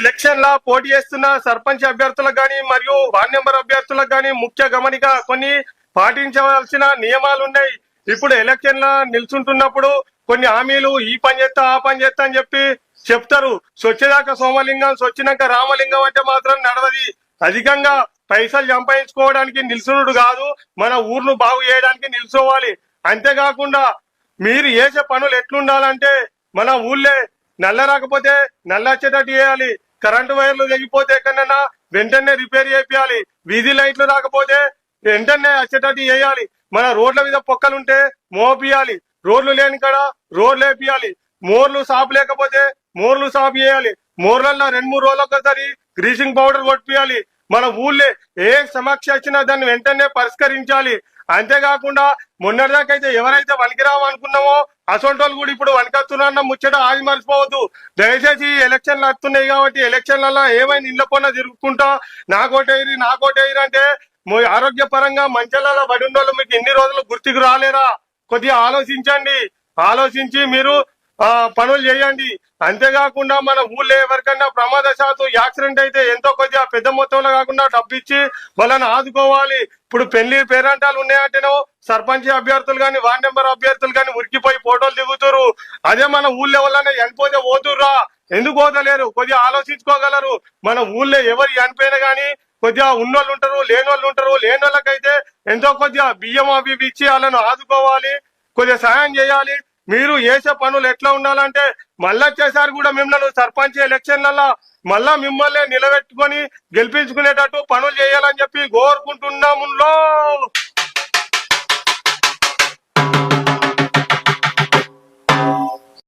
Election లా పోటీ చేస్తున్న సర్పంచ్ అభ్యర్థులకు గాని మరియు వార్డ్ నెంబర్ అభ్యర్థులకు గాని ముఖ్య గమనిక కొన్ని పాటించవలసిన నియమాలు ఉన్నాయి. ఇప్పుడు ఎలక్షన్ లా నిల్చుంటున్నప్పుడు కొన్ని హామీలు ఈ పని చేస్తా ఆ పని చేస్తా అని చెప్పి చెప్తారు. సొచ్చేదాకా సోమలింగం స్వచ్చినాక రామలింగం అంటే మాత్రం నడవది. అధికంగా పైసలు సంపాదించుకోవడానికి నిల్చునుడు కాదు. మన ఊర్ను బాగు చేయడానికి నిల్చోవాలి. అంతేకాకుండా మీరు చేసే పనులు ఎట్లుండాలంటే మన ఊళ్ళే నల్ల రాకపోతే నల్ల వచ్చేటట్టు చేయాలి కరెంటు వైర్లు తెగిపోతే ఎక్కడైనా వెంటనే రిపేర్ చేయాలి వీధి లైట్లు రాకపోతే వెంటనే వచ్చేటట్టు చేయాలి. మన రోడ్ల మీద పొక్కలుంటే మోపియాలి. రోడ్లు లేని కాడ రోడ్లు వేపియాలి. మోర్లు సాపు లేకపోతే మోర్లు సాపు చేయాలి. మోర్లల్లో రెండు మూడు రోజులు ఒకసారి గ్రీసింగ్ పౌడర్ కొట్టియాలి మన ఊళ్ళే ఏ సమస్య వచ్చినా దాన్ని వెంటనే పరిష్కరించాలి. అంతేకాకుండా మొన్నటిదాకైతే ఎవరైతే వనికిరావు అనుకున్నామో అసొంటి వాళ్ళు కూడా ఇప్పుడు వనకత్తున్న ముచ్చట ఆగి మర్చిపోవద్దు. దయచేసి ఎలక్షన్లు వస్తున్నాయి కాబట్టి ఎలక్షన్లలో ఏమైనా ఇళ్ళ పొన్న తిరుగుకుంటా నాకోటేరి నాకోటేరి అంటే ఆరోగ్యపరంగా మంచాలలో పడి ఉన్న మీకు ఎన్ని రోజులు గుర్తుకు రాలేరా? కొద్దిగా ఆలోచించండి. ఆలోచించి మీరు పనులు చేయండి. అంతేకాకుండా మన ఊళ్ళో ఎవరికన్నా ప్రమాదశాత్తు యాక్సిడెంట్ అయితే ఎంతో కొద్దిగా పెద్ద మొత్తంలో కాకుండా డబ్బు ఇచ్చి వాళ్ళని ఆదుకోవాలి. ఇప్పుడు పెళ్ళి పేరంటాలు ఉన్నాయంటేనో సర్పంచ్ అభ్యర్థులు కానీ వార్డ్ నెంబర్ అభ్యర్థులు కానీ ఉరికిపోయి ఫోటోలు దిగుతారు అదే మన ఊళ్ళో వల్లనే చనిపోతే పోతుర్రా? ఎందుకు పోతలేరు? కొద్దిగా ఆలోచించుకోగలరు. మన ఊళ్ళో ఎవరు చనిపోయినా కానీ కొద్దిగా ఉన్నోళ్ళు ఉంటారు లేని వాళ్ళు ఉంటారు. లేని వాళ్ళకైతే ఎంతో కొద్దిగా బియ్యం అవి ఇచ్చి వాళ్ళను ఆదుకోవాలి. కొద్దిగా సహాయం చేయాలి. మీరు చేసే పనులు ఎట్లా ఉండాలంటే మళ్ళా వచ్చేసారి కూడా మిమ్మల్ని సర్పంచ్ ఎలక్షన్లలో మళ్ళా మిమ్మల్ని నిలబెట్టుకొని గెలిపించుకునేటట్టు పనులు చేయాలని చెప్పి కోరుకుంటున్నాములో